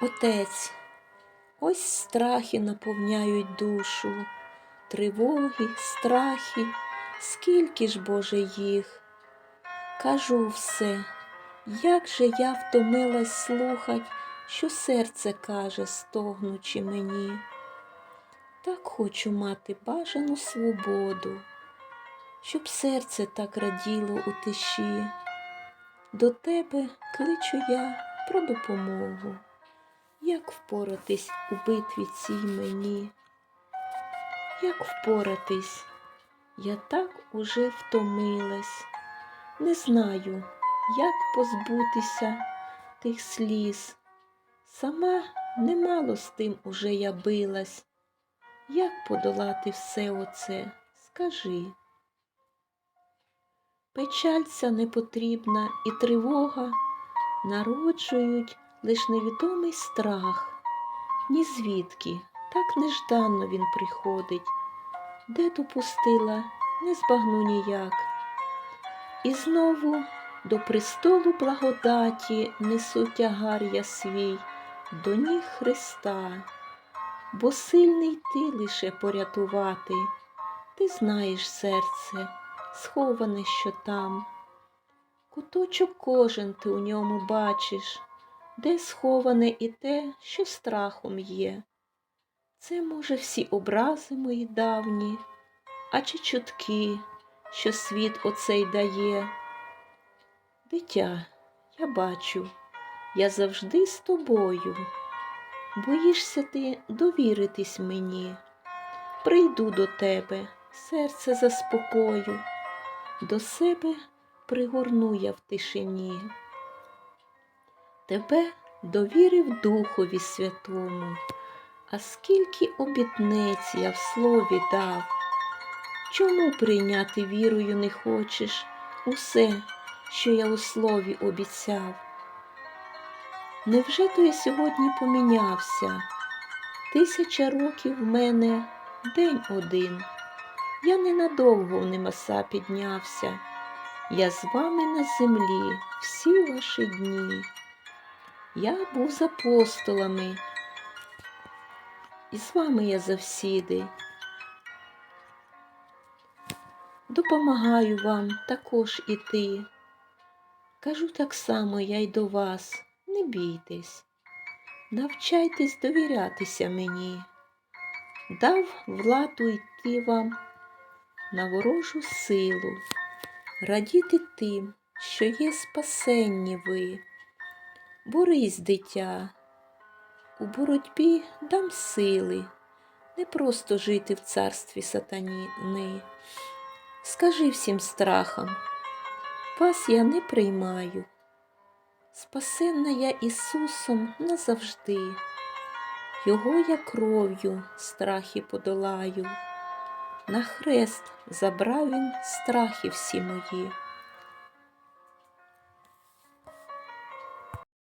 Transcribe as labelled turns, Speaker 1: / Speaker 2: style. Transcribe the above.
Speaker 1: Отець, ось страхи наповняють душу, тривоги, страхи, скільки ж, Боже, їх. Кажу все, як же я втомилась слухать, що серце каже, стогнучи мені. Так хочу мати бажану свободу, щоб серце так раділо у тиші. До тебе кличу я про допомогу, як впоратись у битві цій мені, як впоратись, я так уже втомилась, не знаю, як позбутися тих сліз. Сама немало з тим уже я билась. Як подолати все оце, скажи. Печаль ця непотрібна і тривога народжують лиш невідомий страх. Ні звідки, так нежданно він приходить, де допустила, не збагну ніяк. І знову до престолу благодаті несу тягар я свій до ніг Христа, бо сильний ти лише порятувати, ти знаєш серце, сховане, що там. Куточок кожен ти у ньому бачиш, де сховане і те, що страхом є. Це, може, всі образи мої давні, а чи чутки, що світ оцей дає. Дитя, я бачу, я завжди з тобою. Боїшся ти довіритись мені. Прийду до тебе, серце заспокою, до себе пригорну я в тишині. Тебе довірив Духові Святому, а скільки обітниць я в слові дав. Чому прийняти вірою не хочеш усе, що я у слові обіцяв? Невже то я сьогодні помінявся? Тисяча років в мене день один. Я ненадовго в небеса піднявся. Я з вами на землі всі ваші дні. Я був з апостолами, і з вами я завсіди. Допомагаю вам також іти. Кажу так само я й до вас, не бійтесь, навчайтесь довірятися мені, дав владу йти вам на ворожу силу, радіти тим, що є спасенні ви. Борись, дитя, у боротьбі дам сили, не просто жити в царстві сатаніни. Скажи всім страхам, вас я не приймаю. Спасенна я Ісусом назавжди, Його я кров'ю страхи подолаю. На хрест забрав він страхи всі мої.